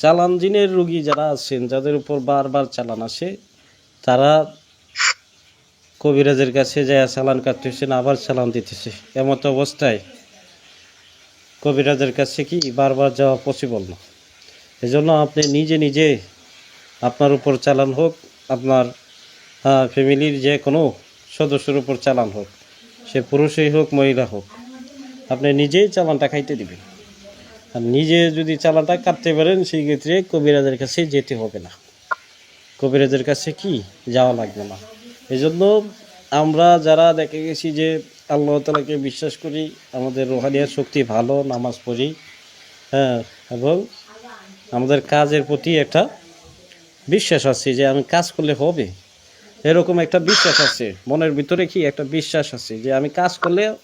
চালান জিনের রোগী যারা আছেন, যাদের উপর বারবার চালান আসে, তারা কবিরাজের কাছে যায় চালান কাটতেছেন আবার চালান দিতেছে। এমত অবস্থায় কবিরাজের কাছে কি বারবার যাওয়া পসিবল না? এজন্য আপনি নিজে নিজে আপনার উপর চালান হোক, আপনার ফ্যামিলির যে কোনো সদস্যের উপর চালান হোক, সে পুরুষই হোক, মহিলা হোক, আপনি নিজেই চালানটা খাইতে দিবেন। আর নিজে যদি চালানটা কাটতে পারেন, সেই ক্ষেত্রে কবিরাজের কাছে যেতে হবে না। কবিরাজের কাছে কি? যাওয়া লাগবে না। এই জন্য আমরা যারা দেখে গেছি যে আল্লাহ তালাকে বিশ্বাস করি, আমাদের রোহানিয়ার শক্তি ভালো, নামাজ পড়ি হ্যাঁ এবং আমাদের কাজের প্রতি একটা বিশ্বাস আছে যে আমি কাজ করলে হবে। এরকম একটা বিশ্বাস আছে। মনের ভিতরে কি একটা বিশ্বাস আছে যে আমি কাজ করলে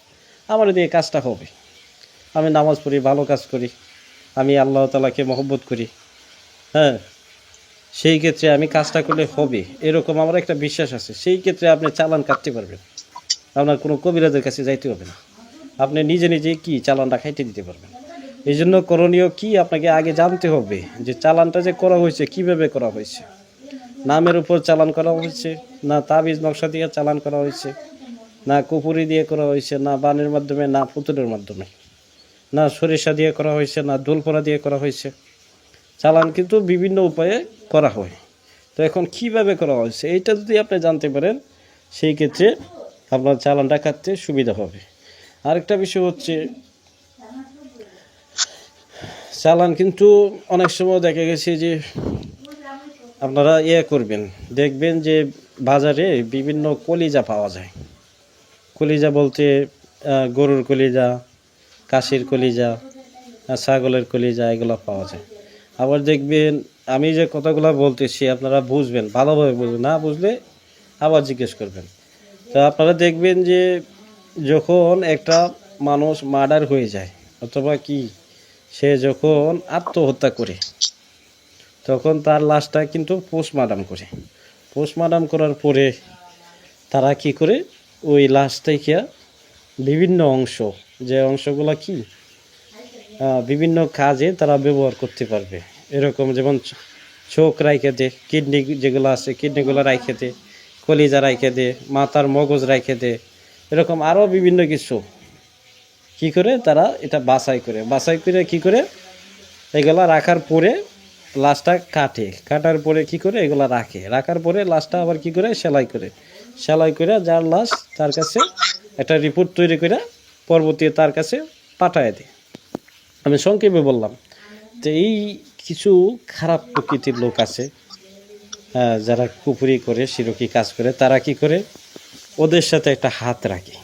আমার দিয়ে কাজটা হবে। আমি নামাজ পড়ি, ভালো কাজ করি, আমি আল্লাহ তালাকে মহব্বত করি। হ্যাঁ সেই ক্ষেত্রে আমি কাজটা করলে হবে, এরকম আমার একটা বিশ্বাস আছে। সেই ক্ষেত্রে আপনি চালান কাটতে পারবেন। আপনার কোনো কবিরাজের কাছে যাইতে হবে না। আপনি নিজে নিজে কি চালানটা খাইতে দিতে পারবেন। এই জন্য করণীয় কি? আপনাকে আগে জানতে হবে যে চালানটা যে করা হয়েছে, কীভাবে করা হয়েছে। নামের উপর চালান করা হয়েছে, না তাবিজ নকশা দিয়ে চালান করা হয়েছে, না কুপুরি দিয়ে করা হয়েছে, না বানের মাধ্যমে, না পুতুলের মাধ্যমে। না সরিষা দিয়ে করা হয়েছে, না দোলপড়া দিয়ে করা হয়েছে। চালান কিন্তু বিভিন্ন উপায়ে করা হয়। তো এখন কীভাবে করা হয়েছে, এইটা যদি আপনি জানতে পারেন, সেই ক্ষেত্রে আপনার চালানটা কাটতে সুবিধা হবে। আরেকটা বিষয় হচ্ছে, চালান কিন্তু অনেক সময় দেখা গেছে যে আপনারা ইয়ে করবেন, দেখবেন যে বাজারে বিভিন্ন কলিজা পাওয়া যায়। কলিজা বলতে গরুর কলিজা কাশির কলিজা ছাগলের কলিজা, এগুলো পাওয়া যায়। আবার দেখবেন, আমি যে কথাগুলো বলতেছি, আপনারা বুঝবেন, ভালোভাবে বুঝবেন। না বুঝলে আবার জিজ্ঞেস করবেন। তো আপনারা দেখবেন যে, যখন একটা মানুষ মার্ডার হয়ে যায়, অথবা কি, সে যখন আত্মহত্যা করে, তখন তার লাশটা কিন্তু পোস্টমার্টাম করে। পোস্টমার্টাম করার পরে তারা কি করে, ওই লাশ থেকে বিভিন্ন অংশ যে অংশগুলো কি? বিভিন্ন কাজে তারা ব্যবহার করতে পারবে। এরকম যেমন চোখ রাইখে দে, কিডনি যেগুলো আছে, কিডনিগুলো রাইখে দে, কলিজা রাইখে দে, মাথার মগজ রাইখে দে, এরকম আরও বিভিন্ন কিছু। কি করে? তারা এটা বাছাই করে। বাছাই করে কি করে? এগুলা রাখার পরে লাশটা কাটে। কাটার পরে কি করে? এগুলা রাখে। রাখার পরে লাশটা আবার কি করে? সেলাই করে। সেলাই করে যার লাশ তার কাছে একটা রিপোর্ট তৈরি করে পরবর্তী তার কাছে পাঠায় দেয়। আমি সংক্ষেপে বললাম যে এই কিছু খারাপ প্রকৃতির লোক আছে হ্যাঁ, যারা কুপুরি করে সিরকি কাজ করে তারা কি করে? ওদের সাথে একটা হাত রাখে।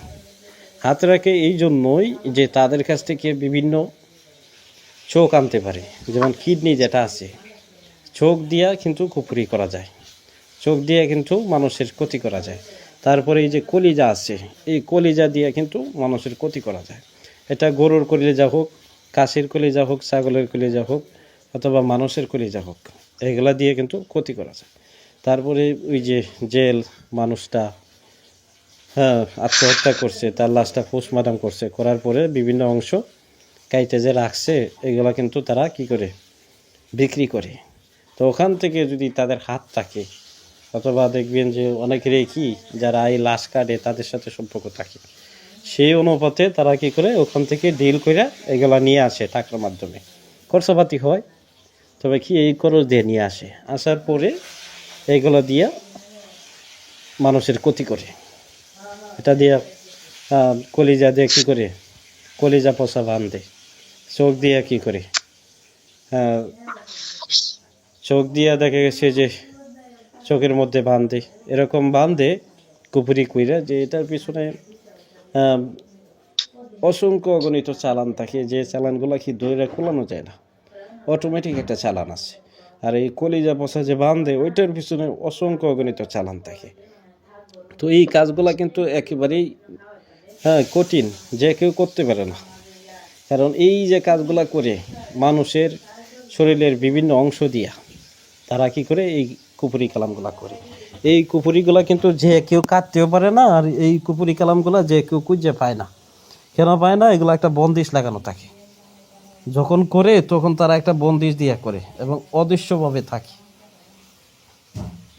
হাত রাখে এই জন্যই যে তাদের কাছ থেকে বিভিন্ন চোখ আনতে পারে। যেমন কিডনি যেটা আছে চোখ দিয়া কিন্তু কুপুরি করা যায়। চোখ দিয়ে কিন্তু মানুষের ক্ষতি করা যায়। তারপরে এই যে কলিজা আছে, এই কলিজা দিয়ে কিন্তু মানুষের ক্ষতি করা যায়। এটা গরুর কলিজা হোক, কাশির কলিজা হোক, ছাগলের কলিজা হোক, অথবা মানুষের কলিজা হোক, এগুলা দিয়ে কিন্তু ক্ষতি করা যায়। তারপরে ওই যে জেল, মানুষটা হ্যাঁ আত্মহত্যা করছে, তার লাশটা পোস্টমার্টাম করছে, করার পরে বিভিন্ন অংশ কাইটে যে রাখছে, এগুলা কিন্তু তারা কি করে? বিক্রি করে। তো ওখান থেকে যদি তাদের হাত থাকে অথবা দেখবেন যে অনেকেরই কি, যারা এই লাশ কাটে, তাদের সাথে সম্পর্ক থাকে। সেই অনুপাতে তারা কি করে, ওখান থেকে ডিল করে এগুলা নিয়ে আসে টাকার মাধ্যমে। খরচাপাতি হয়, তবে কি এই খরচ দিয়ে নিয়ে আসে। আসার পরে এগুলো দিয়ে মানুষের ক্ষতি করে। এটা দিয়ে কলিজা দিয়ে কী করে, কলিজা পচা বাঁধে। চোখ দিয়ে কী করে চোখ দিয়ে দেখা গেছে যে চোখের মধ্যে বাঁধে। এরকম বাঁধে কুপুরি কুইরা যে এটার পিছনে অসংখ্য অগণিত চালান থাকে। যে চালানগুলো কি ধরে খোলানো যায় না। অটোমেটিক একটা চালান আছে। আর এই কলিজা পচা যে বাঁধে, ওইটার পিছনে অসংখ্য অগণিত চালান থাকে। তো এই কাজগুলা কিন্তু একেবারেই হ্যাঁ কঠিন। যে কেউ করতে পারে না। কারণ এই যে কাজগুলা করে মানুষের শরীরের বিভিন্ন অংশ দিয়া, তারা কি করে এই কুপুরি কালামগুলা করে। এই কুপুরিগুলা কিন্তু যে কেউ কাটতেও পারে না, আর এই কুপুরি কালামগুলা যে কেউ খুঁজে পায় না। কেন পায় না? এগুলো একটা বন্দিশ লাগানো থাকে। যখন করে, তখন তারা একটা বন্দিশ দিয়া করে এবং অদৃশ্যভাবে থাকে।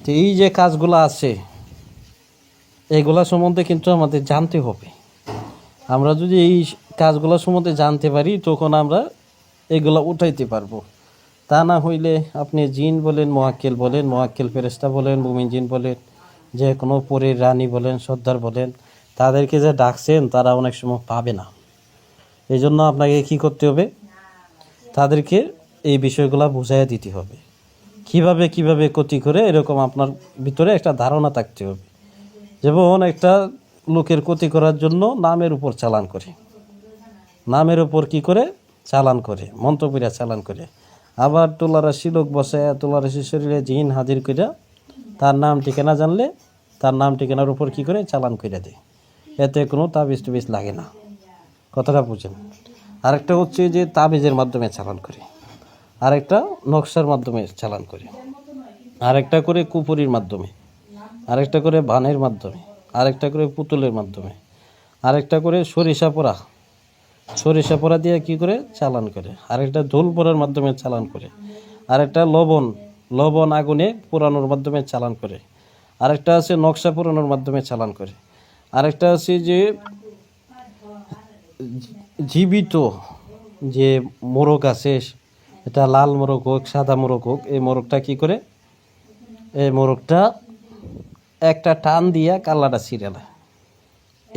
তো এই যে কাজগুলো আছে, এগুলা সম্বন্ধে কিন্তু আমাদের জানতে হবে। আমরা যদি এই কাজগুলো সম্বন্ধে জানতে পারি, তখন আমরা এগুলা উঠাইতে পারব। তা না হইলে আপনি জিন বলেন, মোয়াক্কেল বলেন, মোয়াক্কেল ফেরেস্তা বলেন, মুমিন জিন বলেন, যে কোনো পরের রানী বলেন, সর্দার বলেন, তাদেরকে যে ডাকছেন তারা অনেক সময় পাবে না। এই জন্য আপনাকে কি করতে হবে? তাদেরকে এই বিষয়গুলো বুঝাইয়া দিতে হবে। কীভাবে কীভাবে ক্ষতি করে এরকম আপনার ভিতরে একটা ধারণা থাকতে হবে। যেমন একটা লোকের ক্ষতি করার জন্য নামের উপর চালান করে। নামের উপর কি করে? চালান করে মন্তব্যরা চালান করে। আবার তোলারাশি লোক বসায় তোলারাশি শরীরে জিন হাজির করে তার নাম ঠিকানা জানলে, তার নাম ঠিকানার উপর কি করে চালান করে দেয়। এতে কোনো তাবিজ টুবিজ লাগে না। কথাটা বুঝেন। আরেকটা হচ্ছে যে তাবিজের মাধ্যমে চালান করে। আরেকটা নকশার মাধ্যমে চালান করে। আরেকটা করে কুপুরির মাধ্যমে। আরেকটা করে বানের মাধ্যমে। আরেকটা করে পুতুলের মাধ্যমে। আরেকটা করে সরিষা পোড়া। সরিষা পোড়া দিয়ে কি করে? চালান করে। আরেকটা ঝোল পোড়ার মাধ্যমে চালান করে। আরেকটা লবণ লবণ আগুনে পোড়ানোর মাধ্যমে চালান করে। আরেকটা আছে নকশা পোড়ানোর মাধ্যমে চালান করে। আরেকটা আছে যে জীবিত যে মোরগ আছে, এটা লাল মোরগ হোক, সাদা মোরগ হোক, এই মোরগটা কি করে? এই মোরগটা একটা টান দিয়া কাল্লাটা ছিঁড়েলা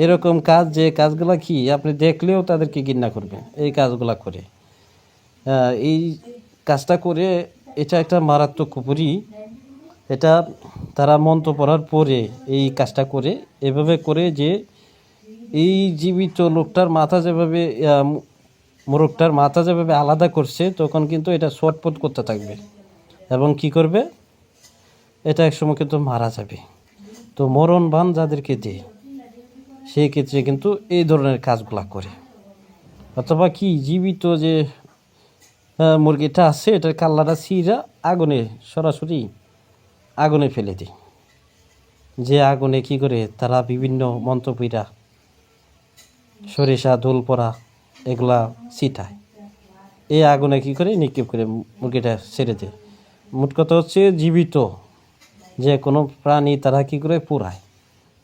এরকম কাজ যে কাজগুলো কি আপনি দেখলেও তাদেরকে ঘৃণা করবেন, এই কাজগুলো করে। এই কাজটা করে এটা একটা মারাত্মক কুপুরি এটা তারা মন্ত্র পড়ার পরে এই কাজটা করে। এভাবে করে যে এই জীবিত লোকটার মাথা যেভাবে মোরগটার মাথা যেভাবে আলাদা করছে, তখন কিন্তু এটা শটপট করতে থাকবে। এবং কি করবে? এটা একসময় কিন্তু মারা যাবে। তো মরণ বান যাদেরকে দেয় সেই ক্ষেত্রে কিন্তু এই ধরনের কাজগুলা করে। অথবা কি, জীবিত যে মুরগিটা আছে, এটার কাল্লাটা সিরা আগুনে, সরাসরি আগুনে ফেলে দেয়। যে আগুনে কি করে, তারা বিভিন্ন মন্তব্যরা সরিষা দোল পরা এগুলা ছিটায়। এই আগুনে কি করে, নিক্ষেপ করে মুরগিটা ছেড়ে দেয়। মোট কথা হচ্ছে, জীবিত যে কোনো প্রাণী তারা কি করে পোড়ায়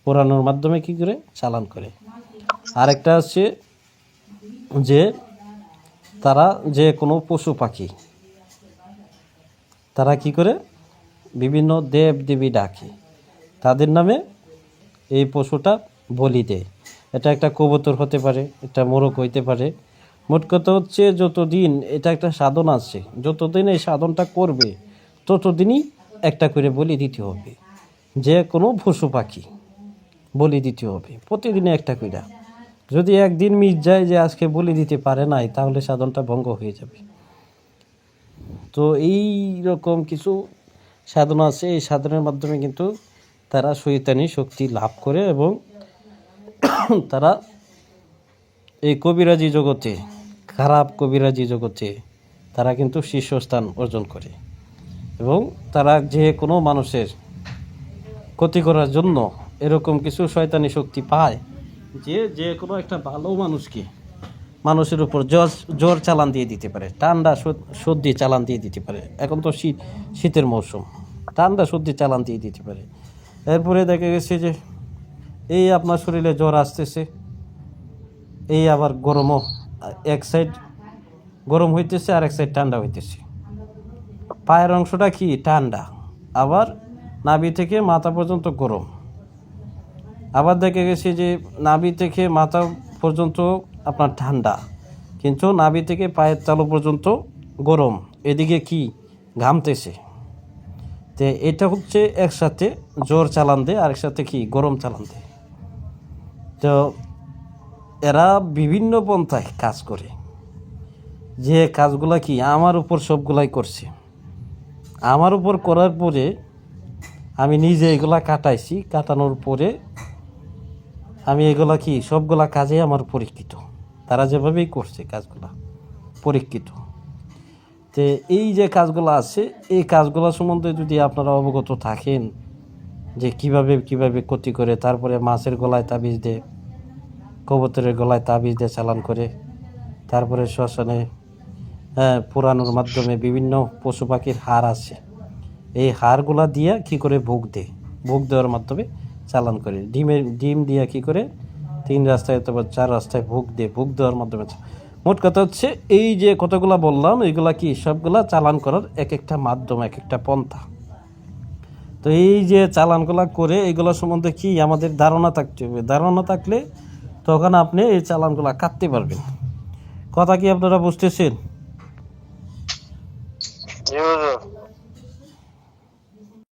পোড়ানোর মাধ্যমে কি করে? চালান করে। আরেকটা হচ্ছে যে তারা যে কোনো পশু পাখি, তারা কি করে? বিভিন্ন দেব দেবী ডাকে। তাদের নামে এই পশুটা বলি দেয়। এটা একটা কবুতর হতে পারে, এটা মোরগ হইতে পারে। মোট কথা হচ্ছে যতদিন এটা একটা সাধন আছে, যতদিন এই সাধনটা করবে, ততদিনই একটা করে বলি দিতে হবে। যে কোনো পশু পাখি। বলি দিতে হবে। প্রতিদিনে একটা কইরা। যদি একদিন মিস যায় যে আজকে বলি দিতে পারে নাই, তাহলে সাধনটা ভঙ্গ হয়ে যাবে। তো এই রকম কিছু সাধনা আছে। এই সাধনের মাধ্যমে কিন্তু তারা শৈতানি শক্তি লাভ করে এবং তারা এই কবিরাজি জগতে, খারাপ কবিরাজি জগতে তারা কিন্তু শীর্ষস্থান অর্জন করে। এবং তারা যে কোনো মানুষের ক্ষতি করার জন্য এরকম কিছু শয়তানি শক্তি পায় যে যে কোনো একটা ভালো মানুষকে মানুষের উপর জ্বর জ্বর চালান দিয়ে দিতে পারে, ঠান্ডা সর্দি চালান দিয়ে দিতে পারে। এখন তো শীত, শীতের মৌসুম, ঠান্ডা সর্দি চালান দিয়ে দিতে পারে। এরপরে দেখা গেছে যে এই আপনার শরীরে জ্বর আসতেছে, এই আবার গরমও, এক সাইড গরম হইতেছে আর এক সাইড ঠান্ডা হইতেছে। পায়ের অংশটা কি? ঠান্ডা। আবার নাভি থেকে মাথা পর্যন্ত গরম। আবার দেখা গেছে যে নাভি থেকে মাথা পর্যন্ত আপনার ঠান্ডা, কিন্তু নাভি থেকে পায়ের তালু পর্যন্ত গরম। এদিকে কি ঘামতেছে? তো এটা হচ্ছে একসাথে জোর চালান দেয় আর একসাথে কি গরম চালান দেয় তো এরা বিভিন্ন পন্থায় কাজ করে। যে কাজগুলা কি আমার উপর সবগুলাই করছে। আমার উপর করার পরে আমি নিজে এগুলা কাটাইছি, কাটানোর পরে আমি এগুলা কি সবগুলা কাজে আমার পরীক্ষিত। তারা যেভাবেই করছে কাজগুলা পরীক্ষিত। তো এই যে কাজগুলো আছে এই কাজগুলো সম্বন্ধে যদি আপনারা অবগত থাকেন যে কীভাবে কীভাবে ক্ষতি করে তারপরে মাছের গলায় তাবিজ দেয় কবুতরের গলায় তাবিজ দিয়ে চালান করে তারপরে শ্মশানে হ্যাঁ, পোড়ানোর মাধ্যমে বিভিন্ন পশু পাখির হাড় আছে এই হাড়গুলা দিয়ে কি করে ভোগ দেয়? ভোগ দেওয়ার মাধ্যমে চালান করে। ডিমে ডিম দিয়ে কি করে? তিন রাস্তায় অথবা চার রাস্তায় ভোগ দিয়ে, ভোগ দেওয়ার মাধ্যমে মোট কথা হচ্ছে, এই যে কতগুলো বললাম, এগুলা কি সবগুলা চালান করার এক একটা মাধ্যম এক একটা পন্থা। তো এই যে চালানগুলা করে, এগুলো সম্বন্ধে কি আমাদের ধারণা থাকতে হবে? ধারণা থাকলে তখন আপনি এই চালানগুলা কাটতে পারবেন। কথা কি আপনারা বুঝতেছেন?